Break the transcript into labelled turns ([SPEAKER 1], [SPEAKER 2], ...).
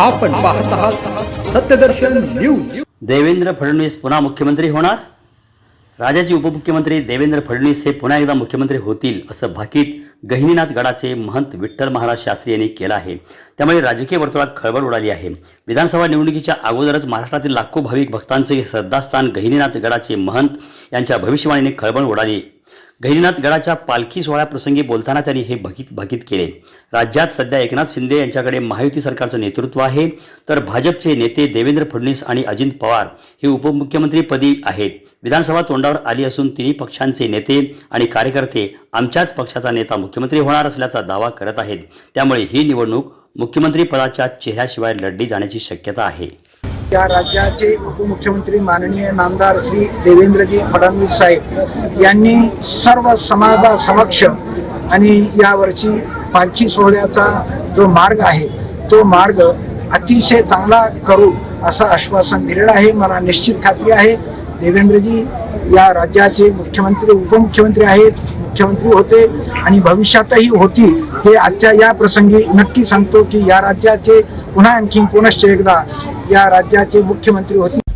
[SPEAKER 1] आपण पाहत आहात सत्यदर्शन न्यूज.
[SPEAKER 2] देवेंद्र फडणवीस पुन्हा मुख्यमंत्री होणार? राज्याचे उपमुख्यमंत्री देवेंद्र फडणवीस हे पुन्हा एकदा मुख्यमंत्री होतील असं भाकीत गहिनीनाथ गडाचे महंत विठ्ठल महाराज शास्त्री यांनी केलं आहे. त्यामुळे राजकीय वर्तुळात खळबळ उडाली आहे. विधानसभा निवडणुकीच्या अगोदरच महाराष्ट्रातील लाखो भाविक भक्तांचे श्रद्धास्थान गहिनीनाथ गडाचे महंत यांच्या भविष्यवाणीने खळबळ उडाली. गहिनीनाथ गडाच्या पालखी सोहळ्याप्रसंगी बोलताना त्यांनी हे भगित भाकीत केले. राज्यात सध्या एकनाथ शिंदे यांच्याकडे महायुती सरकारचं नेतृत्व आहे. तर भाजपचे नेते देवेंद्र फडणवीस आणि अजित पवार हे उपमुख्यमंत्रीपदी आहेत. विधानसभा तोंडावर आली असून तिन्ही पक्षांचे नेते आणि कार्यकर्ते आमच्याच पक्षाचा नेता मुख्यमंत्री होणार असल्याचा दावा करत आहेत. त्यामुळे ही निवडणूक मुख्यमंत्रीपदाच्या चेहऱ्याशिवाय लढली जाण्याची शक्यता आहे.
[SPEAKER 3] या राज्याचे उपमुख्यमंत्री माननीय नामदार श्री देवेंद्रजी फडणवीस साहेब यांनी सर्व समाजासमक्ष आणि यावर्षी पालखी सोहळ्याचा जो मार्ग आहे तो मार्ग अतिशय चांगला करू असं आश्वासन दिलेलं आहे. मला निश्चित खात्री आहे देवेंद्रजी या राज्याचे मुख्यमंत्री उपमुख्यमंत्री आहेत मुख्यमंत्री होते आणि भविष्यातही होती हे आजच्या या प्रसंगी नक्की सांगतो की या राज्याचे पुन्हा आणखी पुनश्च एकदा या राज्याचे मुख्यमंत्री होते.